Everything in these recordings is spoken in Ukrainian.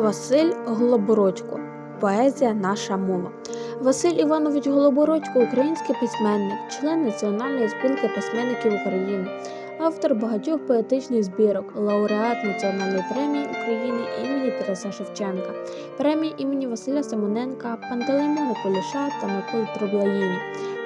Василь Голобородько. Поезія Наша мова. Василь Іванович Голобородько український письменник, член Національної спілки письменників України, автор багатьох поетичних збірок, лауреат Національної премії України імені Тараса Шевченка, премії імені Василя Симоненка, Пантелеймона Поліша та Миколи Троблаїні.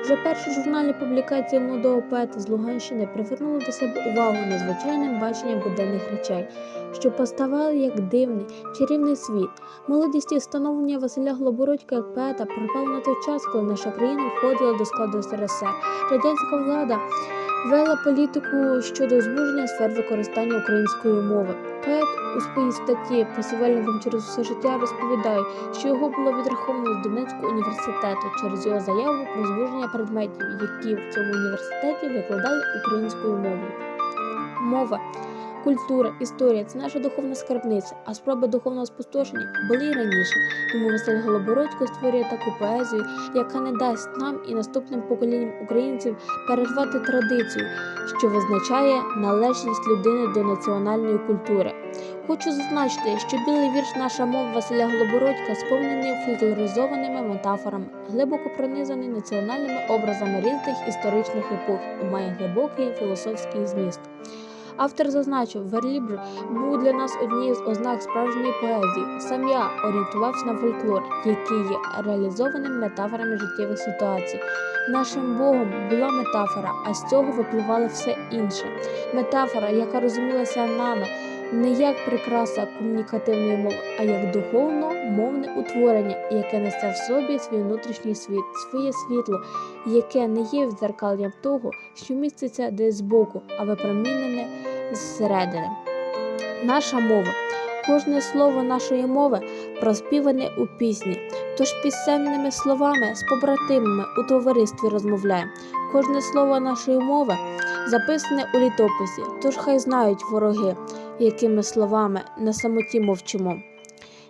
Вже перші журнальні публікації молодого поета з Луганщини привернули до себе увагу незвичайним баченням буденних речей, що поставали як дивний, чарівний світ. Молодість і становлення Василя Глобородька як поета припало на той час, коли наша країна входила до складу СРСР. Радянська влада вела політику щодо звуження сфер використання української мови. Поет у своїй статті «Посівальником через все життя розповідає, що його було відраховано з Донецького університету через його заяву про звуження предметів, які в цьому університеті викладали українською мовою. Мова, культура, історія це наша духовна скарбниця, а спроби духовного спустошення були й раніше. Тому Василь Голобородько створює таку поезію, яка не дасть нам і наступним поколінням українців перервати традицію, що визначає належність людини до національної культури. Хочу зазначити, що білий вірш наша мова Василя Голобородька сповнений фольклоризованими метафорами, глибоко пронизаний національними образами різних історичних епох і має глибокий філософський зміст. Автор зазначив, верлібр був для нас однією з ознак справжньої поезії. Сам я орієнтувався на фольклор, який є реалізованим метафорами життєвих ситуацій. Нашим Богом була метафора, а з цього випливало все інше. Метафора, яка розумілася нами не як прикраса комунікативної мови, а як духовно мовне утворення, яке несе в собі свій внутрішній світ, своє світло, яке не є відзеркалленням того, що міститься десь збоку, а випромінене зсередини. Наша мова. Кожне слово нашої мови проспіване у пісні, тож пісенними словами з побратимами у товаристві розмовляємо. Кожне слово нашої мови записане у літописі, тож хай знають вороги, якими словами на самоті мовчимо.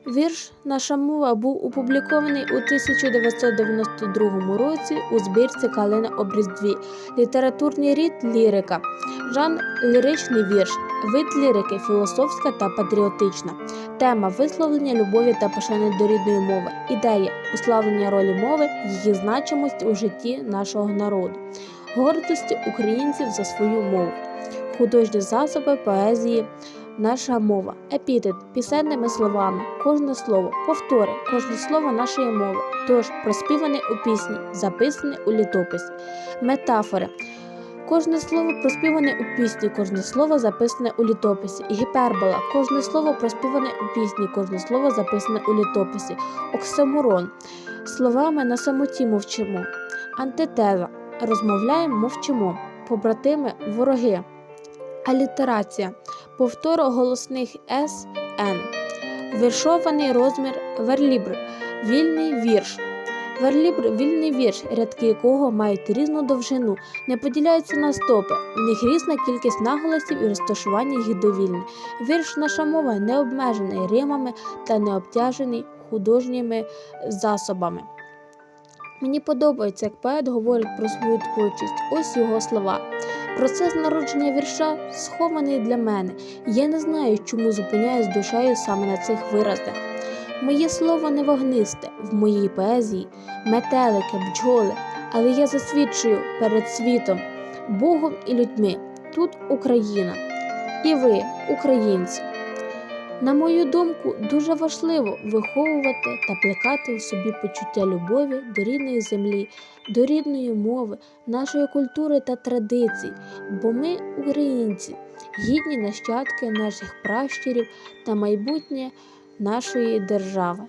Вірш Наша мова був опублікований у 1992 році у збірці Калина Обріздві, літературний рід лірика, жан ліричний вірш, вид лірики філософська та патріотична, тема висловлення любові та пошани до рідної мови, ідея уславлення ролі мови, її значимость у житті нашого народу, гордості українців за свою мову, художні засоби поезії. Наша мова, епітет. Пісенними словами, кожне слово, повтори, кожне слово нашої мови, тож проспіване у пісні, записане у літописі, метафори. Кожне слово проспіване у пісні, кожне слово записане у літописі, гіпербола, кожне слово проспіване у пісні, кожне слово записане у літописі, оксиморон. Словами на самоті мовчимо, антитеза. Розмовляємо, мовчимо, побратими, вороги. Алітерація повтор голосних С, Н. Віршований розмір верлібр, вільний вірш. Верлібр вільний вірш, рядки якого мають різну довжину, не поділяються на стопи. В них різна кількість наголосів і розташування їх довільне. Вірш наша мова не обмежений римами та не обтяжений художніми засобами. Мені подобається, як поет говорить про свою творчість. Ось його слова. Процес народження вірша схований для мене. Я не знаю, чому зупиняюсь душею саме на цих виразах. Моє слово не вогнисте в моїй поезії, метелики, бджоли, але я засвідчую перед світом, Богом і людьми. Тут Україна. І ви, українці. На мою думку, дуже важливо виховувати та плекати у собі почуття любові до рідної землі, до рідної мови, нашої культури та традицій, бо ми, українці, гідні нащадки наших пращурів та майбутнє нашої держави.